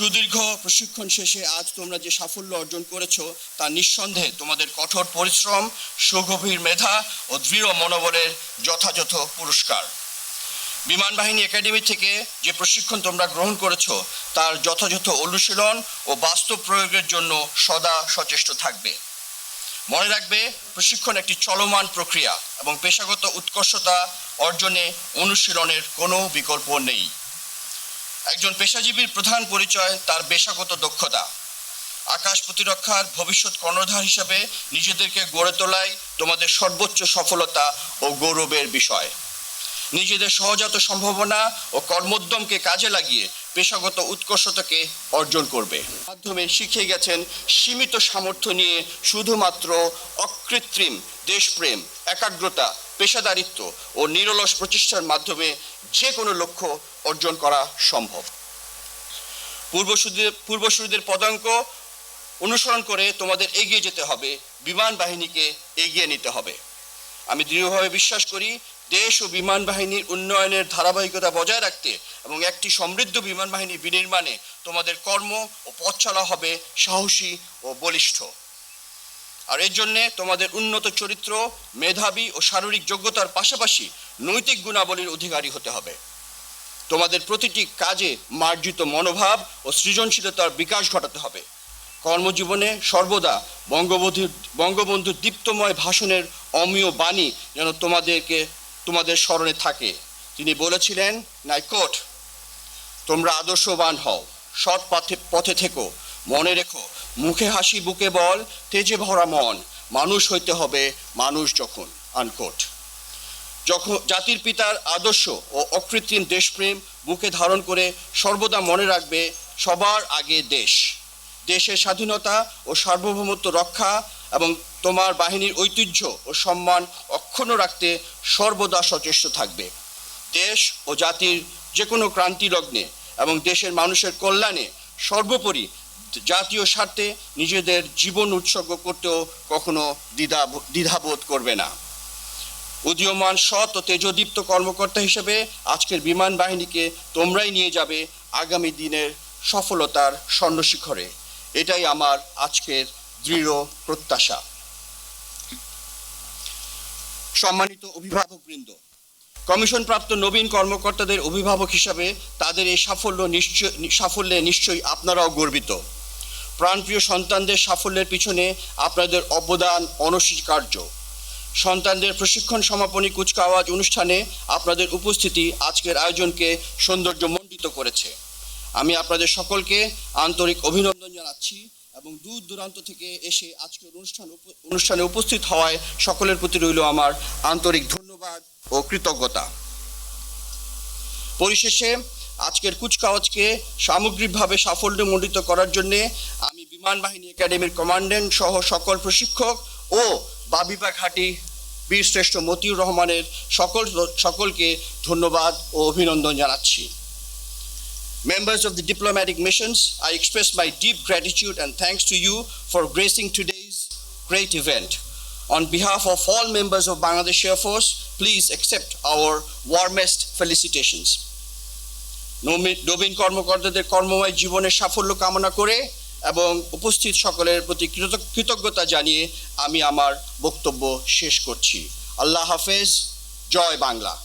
সুদীর্ঘ প্রশিক্ষণ শেষে আজ তোমরা যে সাফল্য অর্জন করেছ তা নিঃসন্দেহে তোমাদের কঠোর পরিশ্রম, সুগভীর মেধা ও দৃঢ় মনোবলের যথাযথ পুরস্কার। বিমান বাহিনী একাডেমি থেকে যে প্রশিক্ষণ তোমরা গ্রহণ করেছ, তার যথাযথ অনুশীলন ও বাস্তব প্রয়োগের জন্য সদা সচেষ্ট থাকবে। মনে রাখবে, প্রশিক্ষণ একটি চলমান প্রক্রিয়া এবং পেশাগত উৎকর্ষতা অর্জনে অনুশীলনের কোনো বিকল্প নেই। একজন পেশাজীবীর প্রধান পরিচয়, তার পেশাগত দক্ষতা। আকাশ প্রতিরক্ষার ভবিষ্যৎ কর্ণধার হিসাবে নিজেদেরকে গড়ে তোলাই তোমাদের সর্বোচ্চ সফলতা ও গৌরবের বিষয়। নিজেদের সহজাত সম্ভাবনা ও কর্মোদ্যমকে কাজে লাগিয়ে পেশাগত উৎকর্ষতাকে অর্জন করবে। মাধ্যমে শিখে গেছেন সীমিত সামর্থ্য নিয়ে শুধুমাত্র অকৃত্রিম দেশপ্রেম, একাগ্রতা, পেশাদারিত্ব ও নিরলস প্রচেষ্টার মাধ্যমে যে কোনো লক্ষ্য অর্জন করা সম্ভব। পূর্বসূরিদের পূর্বসূরিদের পদাঙ্ক অনুসরণ করে তোমাদের এগিয়ে যেতে হবে, বিমান বাহিনীকে এগিয়ে নিতে হবে। আমি দৃঢ়ভাবে বিশ্বাস করি, দেশ ও বিমান বাহিনীর উন্নয়নের ধারাবাহিকতা বজায় রাখতে এবং একটি সমৃদ্ধ বিমান বাহিনী বিনির্মাণে তোমাদের কর্ম ও পথ চলা হবে সাহসী ও বলিষ্ঠ। আর এর জন্যে তোমাদের উন্নত চরিত্র, মেধাবী ও শারীরিক যোগ্যতার পাশাপাশি নৈতিক গুণাবলীর অধিকারী হতে হবে। তোমাদের প্রতিটি কাজে মার্জিত মনোভাব ও সৃজনশীলতার বিকাশ ঘটাতে হবে। কর্মজীবনে সর্বদা বঙ্গবন্ধু বঙ্গবন্ধুর দীপ্তময় ভাষণের অমীয় বাণী যেন তোমাদেরকে, তোমাদের স্মরণে থাকে। তিনি বলেছিলেন, নাইকোট, তোমরা আদর্শবান হও, সৎ পথে পথে থেকো, মনে রেখো, মুখে হাসি, বুকে বল, তেজে ভরা মন, মানুষ হইতে হবে মানুষ যখন, আনকোট। যখন জাতির পিতার আদর্শ ও অকৃত্রিম দেশপ্রেম বুকে ধারণ করে সর্বদা মনে রাখবে, সবার আগে দেশ। দেশের স্বাধীনতা ও সার্বভৌমত্ব রক্ষা এবং তোমার বাহিনীর ঐতিহ্য ও সম্মান অক্ষুণ্ণ রাখতে সর্বদা সচেষ্ট থাকবে। দেশ ও জাতির যে কোনো ক্রান্তি লগ্নে এবং দেশের মানুষের কল্যাণে সর্বোপরি জাতীয় স্বার্থে নিজেদের জীবন উৎসর্গ করতেও কখনো দ্বিধা দ্বিধাবোধ করবে না। উদীয়মান সৎ ও তেজদীপ্ত কর্মকর্তা হিসেবে আজকের বিমান বাহিনীকে তোমরাই নিয়ে যাবে আগামী দিনের সফলতার স্বর্ণশিখরে। এটাই আমার আজকের দৃঢ় প্রত্যাশা। সম্মানিত অভিভাবকবৃন্দ, কমিশনপ্রাপ্ত নবীন কর্মকর্তাদের অভিভাবক হিসাবে তাদের এই সাফল্য নিশ্চয় সাফল্যে নিশ্চয়ই আপনারাও গর্বিত। প্রাণপ্রিয় সন্তানদের সাফল্যের পিছনে আপনাদের অবদান অনস্বীকার্য। সন্তানদের প্রশিক্ষণ সমাপনী কুচকাওয়াজ অনুষ্ঠানে আপনাদের উপস্থিতি আজকের আয়োজনকে সৌন্দর্যমণ্ডিত করেছে। আমি আপনাদের সকলকে আন্তরিক অভিনন্দন জানাচ্ছি এবং দূর দূরান্ত থেকে এসে আজকের অনুষ্ঠান অনুষ্ঠানে উপস্থিত হওয়ায় সকলের প্রতি রইল আমার আন্তরিক ধন্যবাদ ও কৃতজ্ঞতা। পরিশেষে আজকের কুচকাওয়াজকে সামগ্রিকভাবে সাফল্যমণ্ডিত করার জন্যে আমি বিমান বাহিনী একাডেমির কমান্ডেন্ট সহ সকল প্রশিক্ষক ও বাবিপা ঘাটি বীর শ্রেষ্ঠ মতিউর রহমানের সকল সকলকে ধন্যবাদ ও অভিনন্দন জানাচ্ছি। Members of the diplomatic missions I express my deep gratitude and thanks to you for gracing today's great event on behalf of all members of Bangladesh air force please accept our warmest felicitations নবীন কর্মকর্তাদের কর্মময় জীবনের সাফল্য কামনা করে এবং উপস্থিত সকলের প্রতি কৃতজ্ঞ- কৃতজ্ঞতা জানিয়ে আমি আমার বক্তব্য শেষ করছি। আল্লাহ হাফেজ। জয় বাংলা।